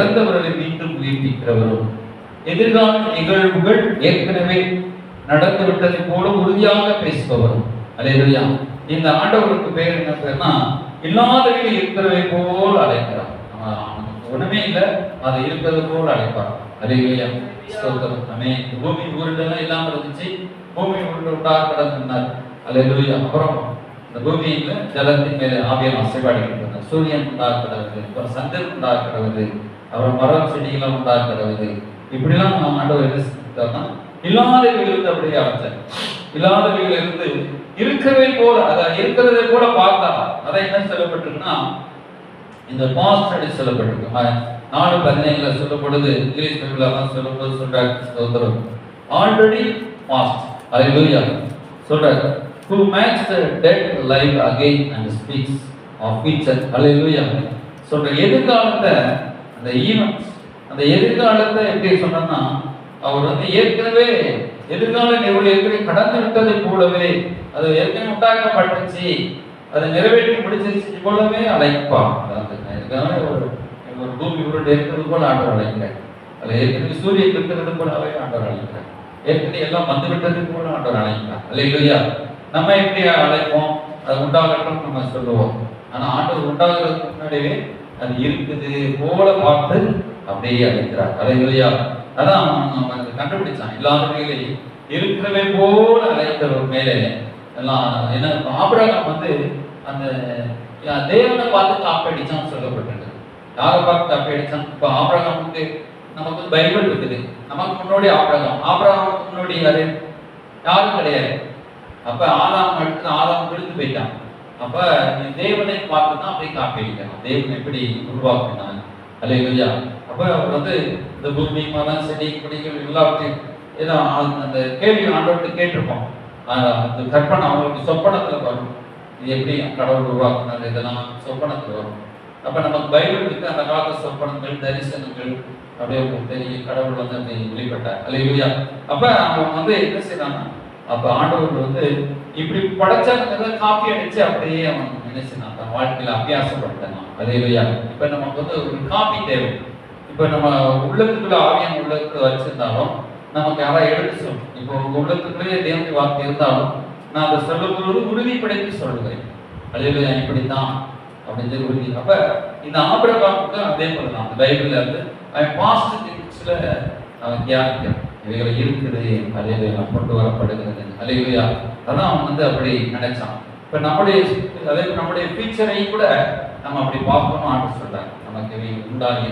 இறந்தவர்களை மீண்டும் உயிர்ப்பிக்கிறவரும். எதிர்கால நிகழ்வுகள் ஏற்கனவே நடந்துவிட்டதை போல உறுதியாக பேசுபவரும். அலையா இந்த ஆண்டவருக்கு பேர் என்ன பேர்னா இல்லாதவைகள் இருக்கிறவை போல் அழைக்கிறார். ஆமா, ஒண்ணுமே இல்லை. அதை இருக்கிறது போல் அழைப்பார். அலையா ஸ்தோத்திரம். பூமி உருண்டெல்லாம் இல்லாம இருந்துச்சு. பூமி உருண்டு உண்டாக கிடந்தார் அலையா அப்புறம் இந்த பூமியில ஜலத்தின் மேலே ஆவியம் அசைவாடுகின்றன சூரியன் உண்டாக்குறது அப்புறம் சந்திரன் உண்டாக்குறது அப்புறம் மரம் செடிகளும் உண்டாக்குறது இப்படிலாம் நம்ம ஆண்டவர் என்ன செஞ்சிட்டார்னா இருந்து அப்படியே அழைச்சார் இல்லாதவைகள் இருந்து இருக்கவே போல அதை இருக்கிறதை கூட பார்த்தா அதை என்ன சொல்லப்பட்டிருக்குன்னா இந்த பாஸ்ட் அடி சொல்லப்பட்டிருக்கு. நாலு பதினைந்துல சொல்லப்படுது இங்கிலீஷ் பைபிள் தான் சொல்லும்போது சொல்றாரு ஆல்ரெடி பாஸ்ட் அது சொல்றாரு. Who makes the dead alive again and speaks of future. அல்லேலூயா சொல்ற எதிர்காலத்தை அந்த ஈவன்ஸ் அந்த எதிர்காலத்தை எப்படி சொன்னா அவர் வந்து ஏற்கனவே எதிர்கால நிகழ்வு ஏற்கனவே கடந்து விட்டதை போலவே அது ஏற்கனவே உண்டாக்கப்பட்டுச்சு அதை நிறைவேற்றி முடிச்சிருச்சு போலவே அழைப்பான் அதாவது ஒரு ஒரு பூமி உருண்டு இருக்கிறது போல ஆண்டவர் அழைக்கிறார். அதில் ஏற்கனவே சூரியன் இருக்கிறது போலவே ஆண்டவர் அழைக்கிறார். ஏற்கனவே எல்லாம் வந்து விட்டது போல ஆண்டவர் அழைக்கிறார். இல்லையா நம்ம எப்படி அழைப்போம்? அது உண்டாகட்டும் நம்ம சொல்லுவோம். ஆனா ஆண்டவர் உண்டாகிறதுக்கு முன்னாடியே அது இருக்குது போல பார்த்து அப்படியே அழைக்கிறார். அலையிலையா. அதான் அவன் நம்ம அதை கண்டுபிடிச்சான். எல்லாருமே இருக்கிறவே போல அழைத்தவர் மேலே. எல்லாம் என்ன ஆபிரகாம் வந்து அந்த தேவனை பார்த்து காப்படிச்சான்னு சொல்லப்பட்டிருக்கு. யாரை பார்த்து காப்படிச்சான்? இப்போ ஆபிரகாம் வந்து நமக்கு வந்து பைபிள் இருக்குது. நமக்கு முன்னாடி ஆபிரகாம். ஆபிரகாமுக்கு முன்னாடி யாரு? யாரும் கிடையாது. அப்ப ஆதாம் அடுத்து ஆதாம் விழுந்து போயிட்டான். அப்ப நீ தேவனை பார்த்து தான் அப்படியே காப்பீடிக்கணும். தேவன் எப்படி உருவாக்கினான்? அல்லையா அப்ப வந்து இந்த பூமி மரம் செடி கொடிகள் எல்லாத்தையும் ஏதோ அந்த- கேள்வி ஆண்டவர்கிட்ட கேட்டிருப்போம் அந்த கற்பனை அவங்களுக்கு சொப்பனத்துல வரும். இது எப்படி கடவுள் உருவாக்குனார்? இதெல்லாம் சொப்பனத்துல வரும். அப்ப நமக்கு பைபிள் அந்த காலத்து சொப்பனங்கள் தரிசனங்கள் அப்படியே தெரியும். கடவுள் வந்து அப்படி வெளிப்பட்டார். அல்லையா அப்ப அவங்க வந்து என்ன செய்யறாங்கன்னா அப்ப ஆண்டவர் வந்து இப்படி படைச்சாங்க காப்பி அடிச்சு அப்படியே அவன் என்ன தன் வாழ்க்கையில அபியாசப்படுத்தான் அல்லையா இப்ப நமக்கு வந்து ஒரு காப்பி தேவை. இப்ப நம்ம உள்ளத்துக்குள்ள ஆவியம் உள்ளத்துக்கு வச்சிருந்தாலும் நமக்கு யாராவது எடுத்து சொல்லும். இப்போ உங்க உள்ளத்துக்குள்ளேயே தேவனுடைய வார்த்தை இருந்தாலும் நான் அதை சொல்லும்போது பொழுது உறுதிப்படுத்தி சொல்லுகிறேன் அல்லையா இப்படித்தான் அப்படின்னு சொல்லி உறுதி. அப்ப இந்த ஆபிரகாமுக்கு அதே போல தான் அந்த பைபிள்ல இருந்து அவன் பாஸ்ட் திங்ஸ்ல அவன் தியானிக்கிறான். இவைகளை இருக்குது அலையில கொண்டு வரப்படுகிறது. அலையிலையா அதான் அவன் வந்து அப்படி நினைச்சான். இப்ப நம்முடைய அதே நம்முடைய ஃபியூச்சரையும் கூட நம்ம அப்படி பார்க்கணும் ஆண்டு சொல்றாங்க நமக்கு இவை உண்டாகி